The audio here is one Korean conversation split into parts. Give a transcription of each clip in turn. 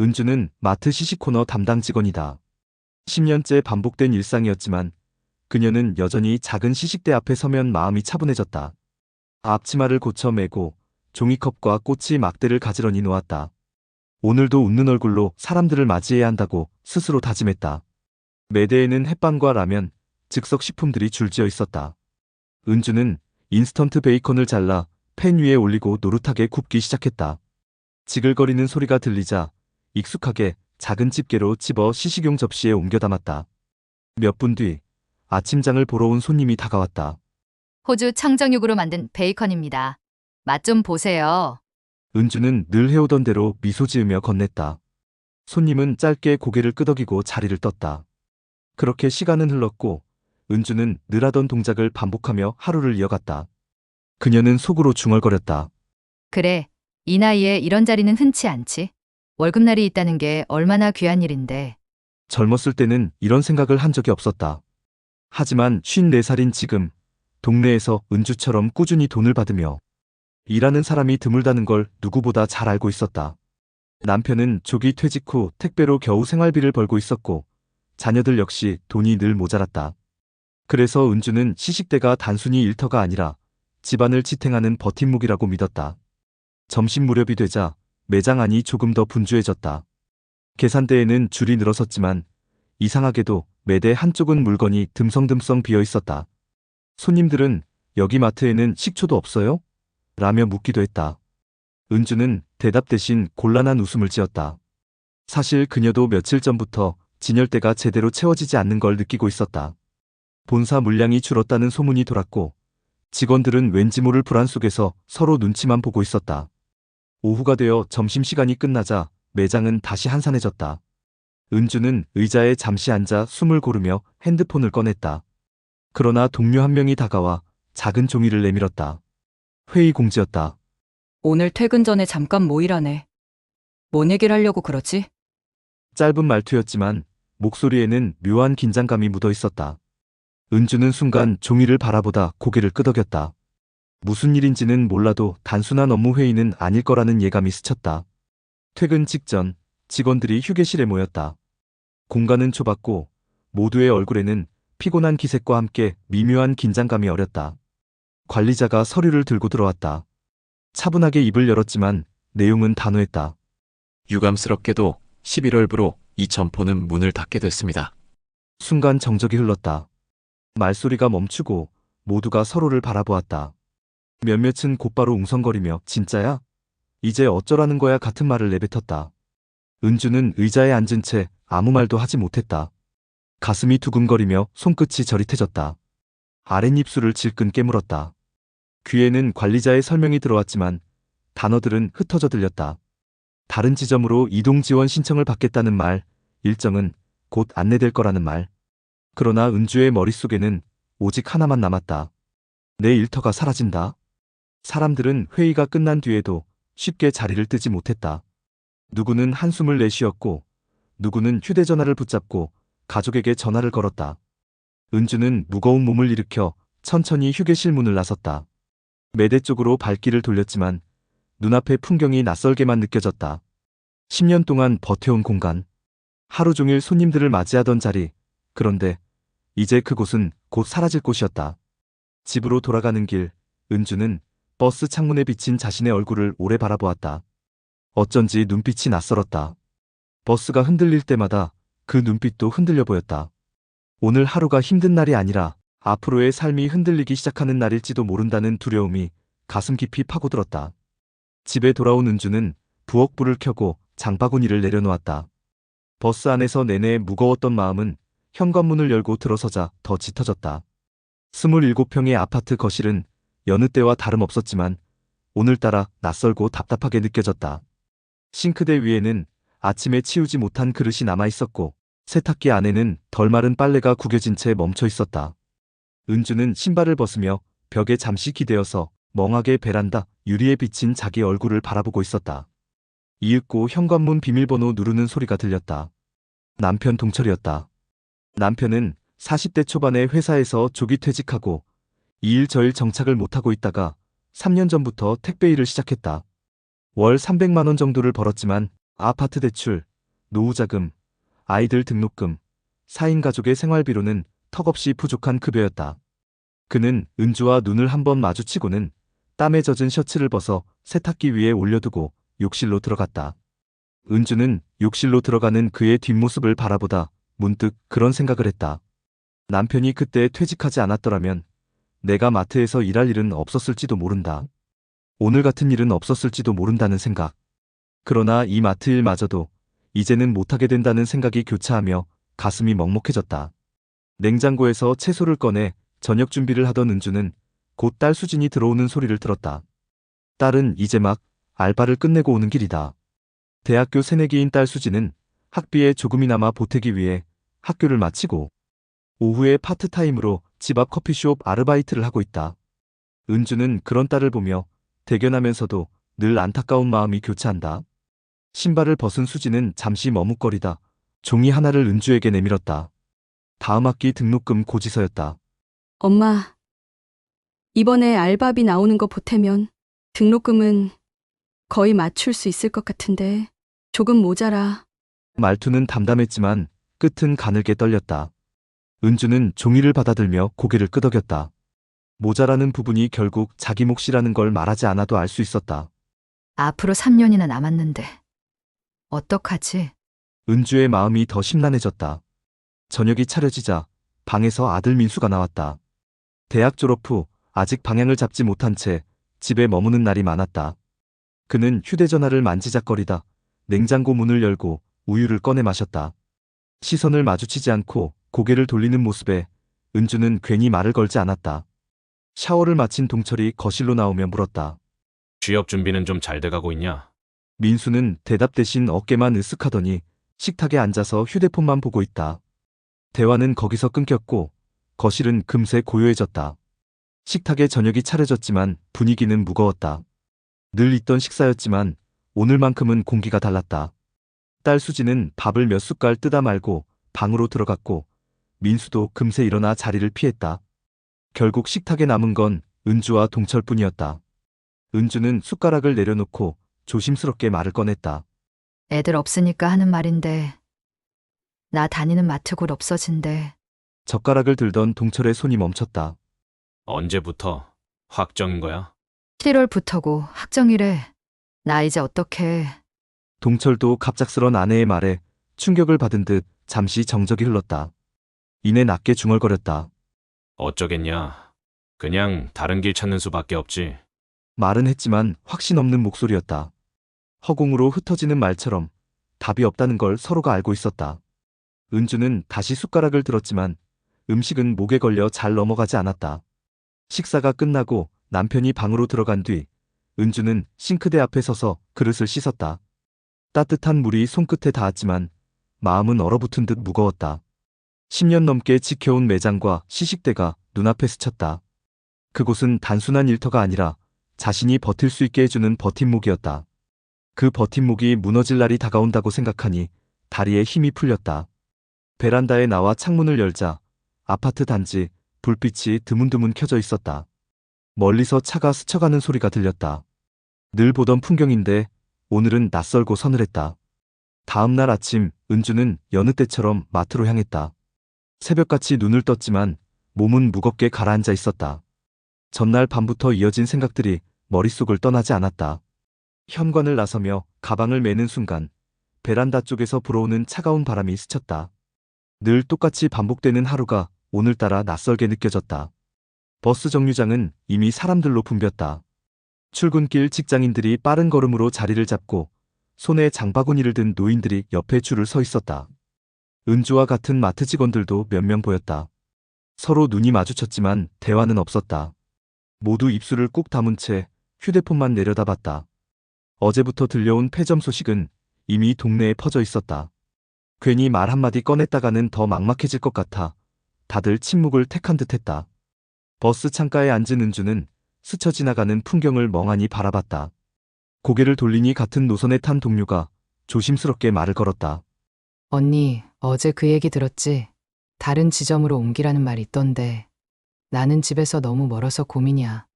은주는 마트 시식코너 담당 직원이다. 10년째 반복된 일상이었지만 그녀는 여전히 작은 시식대 앞에 서면 마음이 차분해졌다. 앞치마를 고쳐 매고 종이컵과 꼬치 막대를 가지런히 놓았다. 오늘도 웃는 얼굴로 사람들을 맞이해야 한다고 스스로 다짐했다. 매대에는 햇반과 라면, 즉석 식품들이 줄지어 있었다. 은주는 인스턴트 베이컨을 잘라 팬 위에 올리고 노릇하게 굽기 시작했다. 지글거리는 소리가 들리자 익숙하게 작은 집게로 집어 시식용 접시에 옮겨 담았다. 몇 분 뒤 아침장을 보러 온 손님이 다가왔다. 호주 청정육으로 만든 베이컨입니다. 맛 좀 보세요. 은주는 늘 해오던 대로 미소 지으며 건넸다. 손님은 짧게 고개를 끄덕이고 자리를 떴다. 그렇게 시간은 흘렀고 은주는 늘 하던 동작을 반복하며 하루를 이어갔다. 그녀는 속으로 중얼거렸다. 그래, 이 나이에 이런 자리는 흔치 않지. 월급날이 있다는 게 얼마나 귀한 일인데. 젊었을 때는 이런 생각을 한 적이 없었다. 하지만 54살인 지금 동네에서 은주처럼 꾸준히 돈을 받으며 일하는 사람이 드물다는 걸 누구보다 잘 알고 있었다. 남편은 조기 퇴직 후 택배로 겨우 생활비를 벌고 있었고 자녀들 역시 돈이 늘 모자랐다. 그래서 은주는 시식대가 단순히 일터가 아니라 집안을 지탱하는 버팀목이라고 믿었다. 점심 무렵이 되자 매장 안이 조금 더 분주해졌다. 계산대에는 줄이 늘어섰지만 이상하게도 매대 한쪽은 물건이 듬성듬성 비어 있었다. 손님들은 여기 마트에는 식초도 없어요? 라며 묻기도 했다. 은주는 대답 대신 곤란한 웃음을 지었다. 사실 그녀도 며칠 전부터 진열대가 제대로 채워지지 않는 걸 느끼고 있었다. 본사 물량이 줄었다는 소문이 돌았고 직원들은 왠지 모를 불안 속에서 서로 눈치만 보고 있었다. 오후가 되어 점심시간이 끝나자 매장은 다시 한산해졌다. 은주는 의자에 잠시 앉아 숨을 고르며 핸드폰을 꺼냈다. 그러나 동료 한 명이 다가와 작은 종이를 내밀었다. 회의 공지였다. 오늘 퇴근 전에 잠깐 모이라네. 뭔 얘기를 하려고 그러지? 짧은 말투였지만 목소리에는 묘한 긴장감이 묻어 있었다. 은주는 순간 종이를 바라보다 고개를 끄덕였다. 무슨 일인지는 몰라도 단순한 업무 회의는 아닐 거라는 예감이 스쳤다. 퇴근 직전 직원들이 휴게실에 모였다. 공간은 좁았고 모두의 얼굴에는 피곤한 기색과 함께 미묘한 긴장감이 어렸다. 관리자가 서류를 들고 들어왔다. 차분하게 입을 열었지만 내용은 단호했다. 유감스럽게도 11월부로 이 점포는 문을 닫게 됐습니다. 순간 정적이 흘렀다. 말소리가 멈추고 모두가 서로를 바라보았다. 몇몇은 곧바로 웅성거리며 진짜야? 이제 어쩌라는 거야 같은 말을 내뱉었다. 은주는 의자에 앉은 채 아무 말도 하지 못했다. 가슴이 두근거리며 손끝이 저릿해졌다. 아랫입술을 질끈 깨물었다. 귀에는 관리자의 설명이 들어왔지만 단어들은 흩어져 들렸다. 다른 지점으로 이동 지원 신청을 받겠다는 말, 일정은 곧 안내될 거라는 말. 그러나 은주의 머릿속에는 오직 하나만 남았다. 내 일터가 사라진다. 사람들은 회의가 끝난 뒤에도 쉽게 자리를 뜨지 못했다. 누구는 한숨을 내쉬었고, 누구는 휴대전화를 붙잡고 가족에게 전화를 걸었다. 은주는 무거운 몸을 일으켜 천천히 휴게실 문을 나섰다. 매대 쪽으로 발길을 돌렸지만 눈앞의 풍경이 낯설게만 느껴졌다. 10년 동안 버텨온 공간. 하루 종일 손님들을 맞이하던 자리. 그런데 이제 그곳은 곧 사라질 곳이었다. 집으로 돌아가는 길, 은주는 버스 창문에 비친 자신의 얼굴을 오래 바라보았다. 어쩐지 눈빛이 낯설었다. 버스가 흔들릴 때마다 그 눈빛도 흔들려 보였다. 오늘 하루가 힘든 날이 아니라 앞으로의 삶이 흔들리기 시작하는 날일지도 모른다는 두려움이 가슴 깊이 파고들었다. 집에 돌아온 은주는 부엌불을 켜고 장바구니를 내려놓았다. 버스 안에서 내내 무거웠던 마음은 현관문을 열고 들어서자 더 짙어졌다. 27평의 아파트 거실은 여느 때와 다름없었지만 오늘따라 낯설고 답답하게 느껴졌다. 싱크대 위에는 아침에 치우지 못한 그릇이 남아 있었고 세탁기 안에는 덜 마른 빨래가 구겨진 채 멈춰 있었다. 은주는 신발을 벗으며 벽에 잠시 기대어서 멍하게 베란다 유리에 비친 자기 얼굴을 바라보고 있었다. 이윽고 현관문 비밀번호 누르는 소리가 들렸다. 남편 동철이었다. 남편은 40대 초반에 회사에서 조기 퇴직하고 이 일 저일 정착을 못하고 있다가 3년 전부터 택배 일을 시작했다. 월 300만 원 정도를 벌었지만 아파트 대출, 노후자금, 아이들 등록금, 4인 가족의 생활비로는 턱없이 부족한 급여였다. 그는 은주와 눈을 한번 마주치고는 땀에 젖은 셔츠를 벗어 세탁기 위에 올려두고 욕실로 들어갔다. 은주는 욕실로 들어가는 그의 뒷모습을 바라보다 문득 그런 생각을 했다. 남편이 그때 퇴직하지 않았더라면 내가 마트에서 일할 일은 없었을지도 모른다. 오늘 같은 일은 없었을지도 모른다는 생각. 그러나 이 마트 일마저도 이제는 못하게 된다는 생각이 교차하며 가슴이 먹먹해졌다. 냉장고에서 채소를 꺼내 저녁 준비를 하던 은주는 곧 딸 수진이 들어오는 소리를 들었다. 딸은 이제 막 알바를 끝내고 오는 길이다. 대학교 새내기인 딸 수진은 학비에 조금이나마 보태기 위해 학교를 마치고 오후에 파트타임으로 집 앞 커피숍 아르바이트를 하고 있다. 은주는 그런 딸을 보며 대견하면서도 늘 안타까운 마음이 교차한다. 신발을 벗은 수지는 잠시 머뭇거리다 종이 하나를 은주에게 내밀었다. 다음 학기 등록금 고지서였다. 엄마, 이번에 알바비 나오는 거 보태면 등록금은 거의 맞출 수 있을 것 같은데 조금 모자라. 말투는 담담했지만 끝은 가늘게 떨렸다. 은주는 종이를 받아들며 고개를 끄덕였다. 모자라는 부분이 결국 자기 몫이라는 걸 말하지 않아도 알 수 있었다. 앞으로 3년이나 남았는데. 어떡하지? 은주의 마음이 더 심란해졌다. 저녁이 차려지자 방에서 아들 민수가 나왔다. 대학 졸업 후 아직 방향을 잡지 못한 채 집에 머무는 날이 많았다. 그는 휴대전화를 만지작거리다 냉장고 문을 열고 우유를 꺼내 마셨다. 시선을 마주치지 않고 고개를 돌리는 모습에 은주는 괜히 말을 걸지 않았다. 샤워를 마친 동철이 거실로 나오며 물었다. 취업 준비는 좀 잘 돼가고 있냐? 민수는 대답 대신 어깨만 으쓱하더니 식탁에 앉아서 휴대폰만 보고 있다. 대화는 거기서 끊겼고 거실은 금세 고요해졌다. 식탁에 저녁이 차려졌지만 분위기는 무거웠다. 늘 있던 식사였지만 오늘만큼은 공기가 달랐다. 딸 수지는 밥을 몇 숟갈 뜯어 말고 방으로 들어갔고 민수도 금세 일어나 자리를 피했다. 결국 식탁에 남은 건 은주와 동철뿐이었다. 은주는 숟가락을 내려놓고 조심스럽게 말을 꺼냈다. 애들 없으니까 하는 말인데. 나 다니는 마트 곧 없어진대. 젓가락을 들던 동철의 손이 멈췄다. 언제부터 확정인 거야? 7월부터고 학정이래. 나 이제 어떡해. 동철도 갑작스런 아내의 말에 충격을 받은 듯 잠시 정적이 흘렀다. 이내 낮게 중얼거렸다. 어쩌겠냐. 그냥 다른 길 찾는 수밖에 없지. 말은 했지만 확신 없는 목소리였다. 허공으로 흩어지는 말처럼 답이 없다는 걸 서로가 알고 있었다. 은주는 다시 숟가락을 들었지만 음식은 목에 걸려 잘 넘어가지 않았다. 식사가 끝나고 남편이 방으로 들어간 뒤 은주는 싱크대 앞에 서서 그릇을 씻었다. 따뜻한 물이 손끝에 닿았지만 마음은 얼어붙은 듯 무거웠다. 10년 넘게 지켜온 매장과 시식대가 눈앞에 스쳤다. 그곳은 단순한 일터가 아니라 자신이 버틸 수 있게 해주는 버팀목이었다. 그 버팀목이 무너질 날이 다가온다고 생각하니 다리에 힘이 풀렸다. 베란다에 나와 창문을 열자 아파트 단지 불빛이 드문드문 켜져 있었다. 멀리서 차가 스쳐가는 소리가 들렸다. 늘 보던 풍경인데 오늘은 낯설고 서늘했다. 다음 날 아침 은주는 여느 때처럼 마트로 향했다. 새벽같이 눈을 떴지만 몸은 무겁게 가라앉아 있었다. 전날 밤부터 이어진 생각들이 머릿속을 떠나지 않았다. 현관을 나서며 가방을 매는 순간 베란다 쪽에서 불어오는 차가운 바람이 스쳤다. 늘 똑같이 반복되는 하루가 오늘따라 낯설게 느껴졌다. 버스 정류장은 이미 사람들로 붐볐다. 출근길 직장인들이 빠른 걸음으로 자리를 잡고 손에 장바구니를 든 노인들이 옆에 줄을 서 있었다. 은주와 같은 마트 직원들도 몇 명 보였다. 서로 눈이 마주쳤지만 대화는 없었다. 모두 입술을 꾹 다문 채 휴대폰만 내려다봤다. 어제부터 들려온 폐점 소식은 이미 동네에 퍼져 있었다. 괜히 말 한마디 꺼냈다가는 더 막막해질 것 같아 다들 침묵을 택한 듯 했다. 버스 창가에 앉은 은주는 스쳐 지나가는 풍경을 멍하니 바라봤다. 고개를 돌리니 같은 노선에 탄 동료가 조심스럽게 말을 걸었다. 언니, 어제 그 얘기 들었지? 다른 지점으로 옮기라는 말 있던데. 나는 집에서 너무 멀어서 고민이야.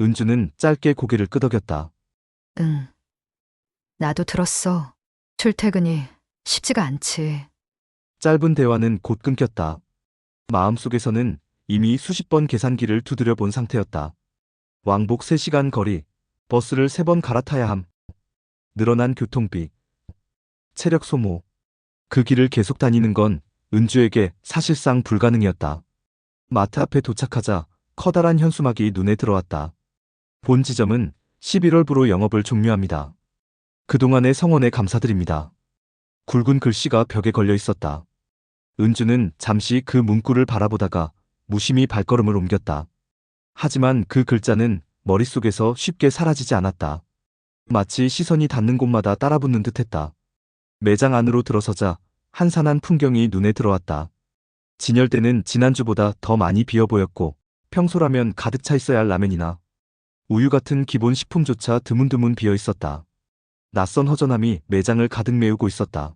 은주는 짧게 고개를 끄덕였다. 응. 나도 들었어. 출퇴근이 쉽지가 않지. 짧은 대화는 곧 끊겼다. 마음속에서는 이미 수십 번 계산기를 두드려 본 상태였다. 왕복 3시간 거리, 버스를 3번 갈아타야 함. 늘어난 교통비, 체력 소모. 그 길을 계속 다니는 건 은주에게 사실상 불가능이었다. 마트 앞에 도착하자 커다란 현수막이 눈에 들어왔다. 본 지점은 11월부로 영업을 종료합니다. 그동안의 성원에 감사드립니다. 굵은 글씨가 벽에 걸려 있었다. 은주는 잠시 그 문구를 바라보다가 무심히 발걸음을 옮겼다. 하지만 그 글자는 머릿속에서 쉽게 사라지지 않았다. 마치 시선이 닿는 곳마다 따라붙는 듯했다. 매장 안으로 들어서자 한산한 풍경이 눈에 들어왔다. 진열대는 지난주보다 더 많이 비어 보였고 평소라면 가득 차 있어야 할 라면이나 우유 같은 기본 식품조차 드문드문 비어 있었다. 낯선 허전함이 매장을 가득 메우고 있었다.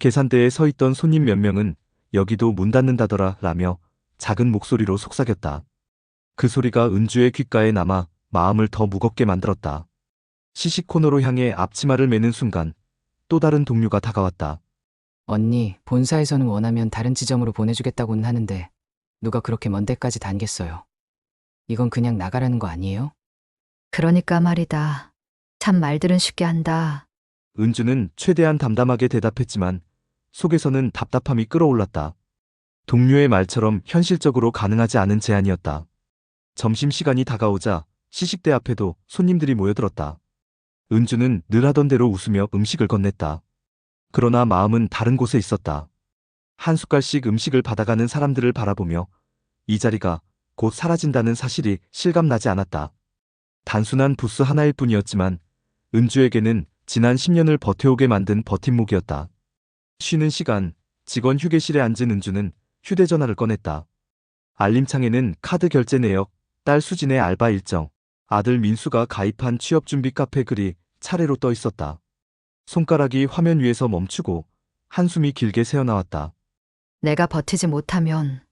계산대에 서 있던 손님 몇 명은 여기도 문 닫는다더라 라며 작은 목소리로 속삭였다. 그 소리가 은주의 귓가에 남아 마음을 더 무겁게 만들었다. 시식 코너로 향해 앞치마를 매는 순간 또 다른 동료가 다가왔다. 언니, 본사에서는 원하면 다른 지점으로 보내주겠다고는 하는데 누가 그렇게 먼 데까지 다니겠어요. 이건 그냥 나가라는 거 아니에요? 그러니까 말이다. 참 말들은 쉽게 한다. 은주는 최대한 담담하게 대답했지만 속에서는 답답함이 끌어올랐다. 동료의 말처럼 현실적으로 가능하지 않은 제안이었다. 점심시간이 다가오자 시식대 앞에도 손님들이 모여들었다. 은주는 늘 하던 대로 웃으며 음식을 건넸다. 그러나 마음은 다른 곳에 있었다. 한 숟갈씩 음식을 받아가는 사람들을 바라보며 이 자리가 곧 사라진다는 사실이 실감나지 않았다. 단순한 부스 하나일 뿐이었지만 은주에게는 지난 10년을 버텨오게 만든 버팀목이었다. 쉬는 시간, 직원 휴게실에 앉은 은주는 휴대전화를 꺼냈다. 알림창에는 카드 결제 내역, 딸 수진의 알바 일정, 아들 민수가 가입한 취업준비 카페 글이 차례로 떠 있었다. 손가락이 화면 위에서 멈추고 한숨이 길게 새어나왔다. 내가 버티지 못하면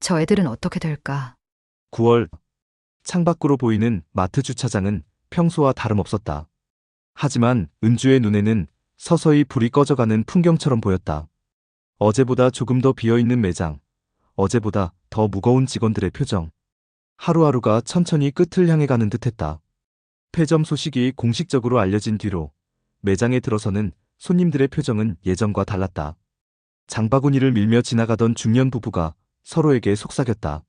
저 애들은 어떻게 될까? 9월 창밖으로 보이는 마트 주차장은 평소와 다름없었다. 하지만 은주의 눈에는 서서히 불이 꺼져가는 풍경처럼 보였다. 어제보다 조금 더 비어있는 매장, 어제보다 더 무거운 직원들의 표정. 하루하루가 천천히 끝을 향해 가는 듯했다. 폐점 소식이 공식적으로 알려진 뒤로 매장에 들어서는 손님들의 표정은 예전과 달랐다. 장바구니를 밀며 지나가던 중년 부부가 서로에게 속삭였다.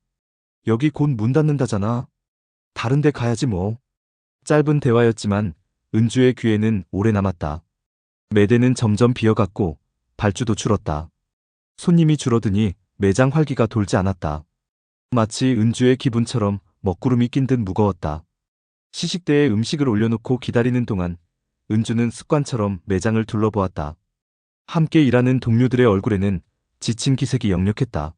여기 곧 문 닫는다잖아. 다른 데 가야지 뭐. 짧은 대화였지만 은주의 귀에는 오래 남았다. 매대는 점점 비어갔고 발주도 줄었다. 손님이 줄어드니 매장 활기가 돌지 않았다. 마치 은주의 기분처럼 먹구름이 낀 듯 무거웠다. 시식대에 음식을 올려놓고 기다리는 동안 은주는 습관처럼 매장을 둘러보았다. 함께 일하는 동료들의 얼굴에는 지친 기색이 역력했다.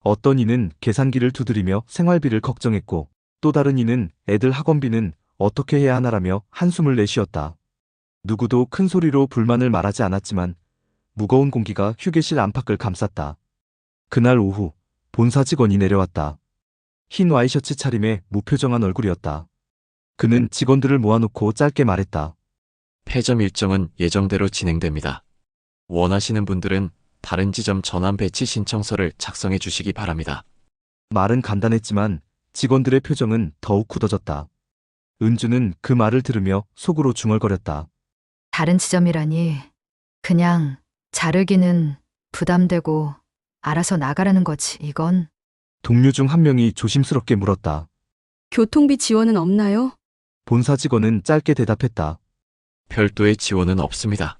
어떤 이는 계산기를 두드리며 생활비를 걱정했고 또 다른 이는 애들 학원비는 어떻게 해야 하나라며 한숨을 내쉬었다. 누구도 큰 소리로 불만을 말하지 않았지만 무거운 공기가 휴게실 안팎을 감쌌다. 그날 오후 본사 직원이 내려왔다. 흰 와이셔츠 차림에 무표정한 얼굴이었다. 그는 직원들을 모아놓고 짧게 말했다. 폐점 일정은 예정대로 진행됩니다. 원하시는 분들은 다른 지점 전환 배치 신청서를 작성해 주시기 바랍니다. 말은 간단했지만 직원들의 표정은 더욱 굳어졌다. 은주는 그 말을 들으며 속으로 중얼거렸다. 다른 지점이라니 그냥 자르기는 부담되고 알아서 나가라는 거지 이건 동료 중 한 명이 조심스럽게 물었다. 교통비 지원은 없나요? 본사 직원은 짧게 대답했다. 별도의 지원은 없습니다.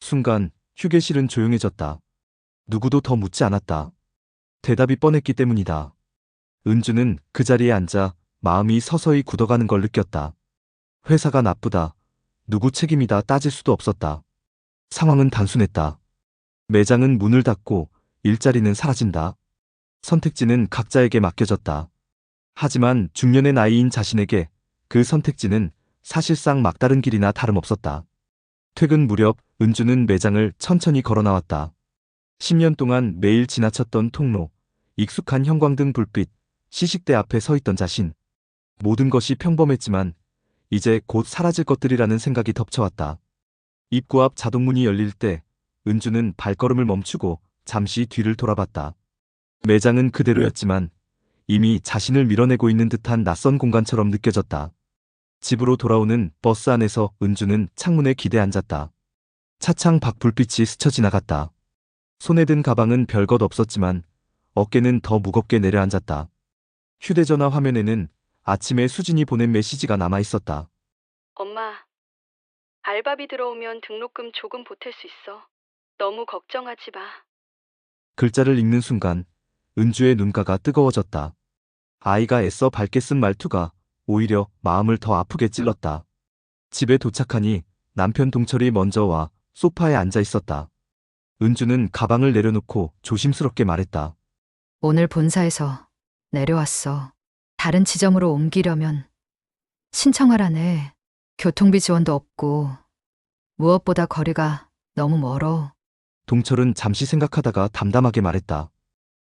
순간 휴게실은 조용해졌다. 누구도 더 묻지 않았다. 대답이 뻔했기 때문이다. 은주는 그 자리에 앉아 마음이 서서히 굳어가는 걸 느꼈다. 회사가 나쁘다. 누구 책임이다 따질 수도 없었다. 상황은 단순했다. 매장은 문을 닫고 일자리는 사라진다. 선택지는 각자에게 맡겨졌다. 하지만 중년의 나이인 자신에게 그 선택지는 사실상 막다른 길이나 다름없었다. 퇴근 무렵 은주는 매장을 천천히 걸어 나왔다. 10년 동안 매일 지나쳤던 통로, 익숙한 형광등 불빛, 시식대 앞에 서 있던 자신. 모든 것이 평범했지만 이제 곧 사라질 것들이라는 생각이 덮쳐왔다. 입구 앞 자동문이 열릴 때 은주는 발걸음을 멈추고 잠시 뒤를 돌아봤다. 매장은 그대로였지만 이미 자신을 밀어내고 있는 듯한 낯선 공간처럼 느껴졌다. 집으로 돌아오는 버스 안에서 은주는 창문에 기대 앉았다. 차창 밖 불빛이 스쳐 지나갔다. 손에 든 가방은 별것 없었지만 어깨는 더 무겁게 내려앉았다. 휴대전화 화면에는 아침에 수진이 보낸 메시지가 남아 있었다. 엄마, 알바비 들어오면 등록금 조금 보탤 수 있어. 너무 걱정하지 마. 글자를 읽는 순간 은주의 눈가가 뜨거워졌다. 아이가 애써 밝게 쓴 말투가 오히려 마음을 더 아프게 찔렀다. 집에 도착하니 남편 동철이 먼저 와 소파에 앉아 있었다. 은주는 가방을 내려놓고 조심스럽게 말했다. 오늘 본사에서 내려왔어. 다른 지점으로 옮기려면 신청하라네. 교통비 지원도 없고 무엇보다 거리가 너무 멀어. 동철은 잠시 생각하다가 담담하게 말했다.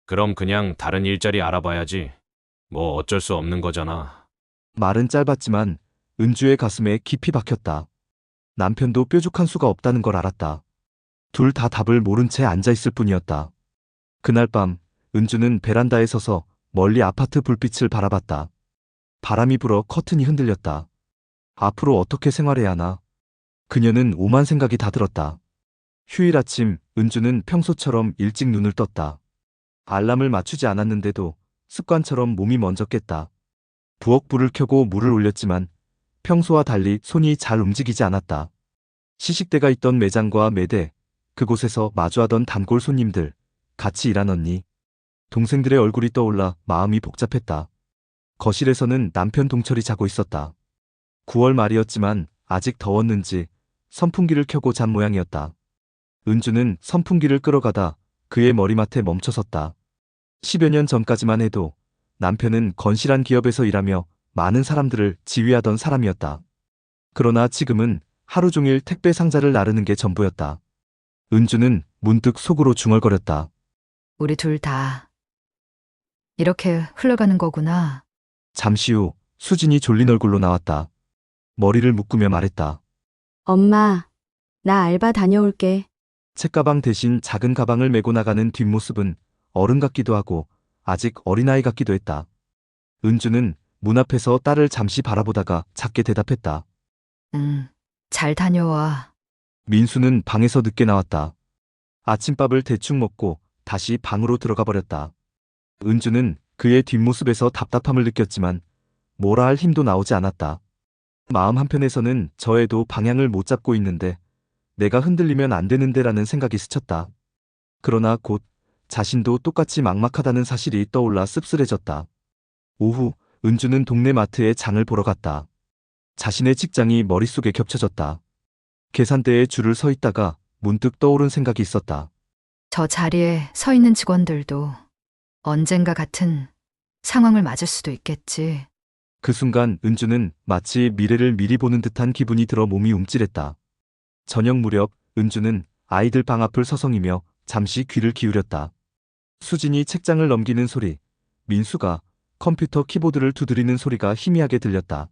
그럼 그냥 다른 일자리 알아봐야지. 뭐 어쩔 수 없는 거잖아. 말은 짧았지만 은주의 가슴에 깊이 박혔다. 남편도 뾰족한 수가 없다는 걸 알았다. 둘 다 답을 모른 채 앉아 있을 뿐이었다. 그날 밤 은주는 베란다에 서서 멀리 아파트 불빛을 바라봤다. 바람이 불어 커튼이 흔들렸다. 앞으로 어떻게 생활해야 하나? 그녀는 오만 생각이 다 들었다. 휴일 아침 은주는 평소처럼 일찍 눈을 떴다. 알람을 맞추지 않았는데도 습관처럼 몸이 먼저 깼다. 부엌 불을 켜고 물을 올렸지만 평소와 달리 손이 잘 움직이지 않았다. 시식대가 있던 매장과 매대, 그곳에서 마주하던 단골 손님들, 같이 일한 언니, 동생들의 얼굴이 떠올라 마음이 복잡했다. 거실에서는 남편 동철이 자고 있었다. 9월 말이었지만 아직 더웠는지 선풍기를 켜고 잔 모양이었다. 은주는 선풍기를 끌어가다 그의 머리맡에 멈춰섰다. 10여 년 전까지만 해도 남편은 건실한 기업에서 일하며 많은 사람들을 지휘하던 사람이었다. 그러나 지금은 하루 종일 택배 상자를 나르는 게 전부였다. 은주는 문득 속으로 중얼거렸다. 우리 둘 다 이렇게 흘러가는 거구나. 잠시 후 수진이 졸린 얼굴로 나왔다. 머리를 묶으며 말했다. 엄마, 나 알바 다녀올게. 책가방 대신 작은 가방을 메고 나가는 뒷모습은 어른 같기도 하고 아직 어린아이 같기도 했다. 은주는 문 앞에서 딸을 잠시 바라보다가 작게 대답했다. 응, 잘 다녀와. 민수는 방에서 늦게 나왔다. 아침밥을 대충 먹고 다시 방으로 들어가 버렸다. 은주는 그의 뒷모습에서 답답함을 느꼈지만 뭐라 할 힘도 나오지 않았다. 마음 한편에서는 저애도 방향을 못 잡고 있는데 내가 흔들리면 안 되는데라는 생각이 스쳤다. 그러나 곧 자신도 똑같이 막막하다는 사실이 떠올라 씁쓸해졌다. 오후 은주는 동네 마트에 장을 보러 갔다. 자신의 직장이 머릿속에 겹쳐졌다. 계산대에 줄을 서 있다가 문득 떠오른 생각이 있었다. 저 자리에 서 있는 직원들도 언젠가 같은 상황을 맞을 수도 있겠지. 그 순간 은주는 마치 미래를 미리 보는 듯한 기분이 들어 몸이 움찔했다. 저녁 무렵 은주는 아이들 방 앞을 서성이며 잠시 귀를 기울였다. 수진이 책장을 넘기는 소리, 민수가 컴퓨터 키보드를 두드리는 소리가 희미하게 들렸다.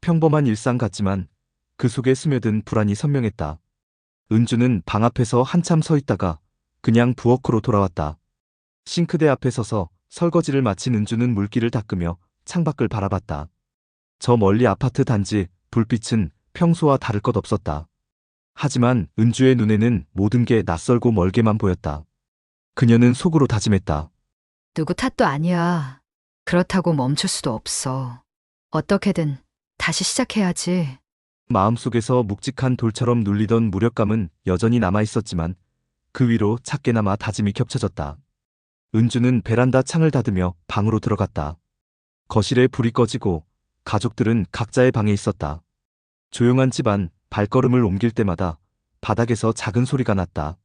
평범한 일상 같지만 그 속에 스며든 불안이 선명했다. 은주는 방 앞에서 한참 서 있다가 그냥 부엌으로 돌아왔다. 싱크대 앞에 서서 설거지를 마친 은주는 물기를 닦으며 창밖을 바라봤다. 저 멀리 아파트 단지 불빛은 평소와 다를 것 없었다. 하지만 은주의 눈에는 모든 게 낯설고 멀게만 보였다. 그녀는 속으로 다짐했다. 누구 탓도 아니야. 그렇다고 멈출 수도 없어. 어떻게든 다시 시작해야지. 마음속에서 묵직한 돌처럼 눌리던 무력감은 여전히 남아 있었지만 그 위로 작게나마 다짐이 겹쳐졌다. 은주는 베란다 창을 닫으며 방으로 들어갔다. 거실에 불이 꺼지고 가족들은 각자의 방에 있었다. 조용한 집안 발걸음을 옮길 때마다 바닥에서 작은 소리가 났다.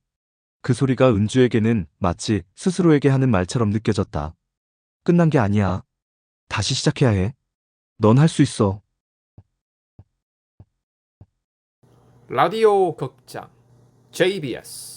그 소리가 은주에게는 마치 스스로에게 하는 말처럼 느껴졌다. 끝난 게 아니야. 다시 시작해야 해. 넌 할 수 있어. 라디오 극장 JBS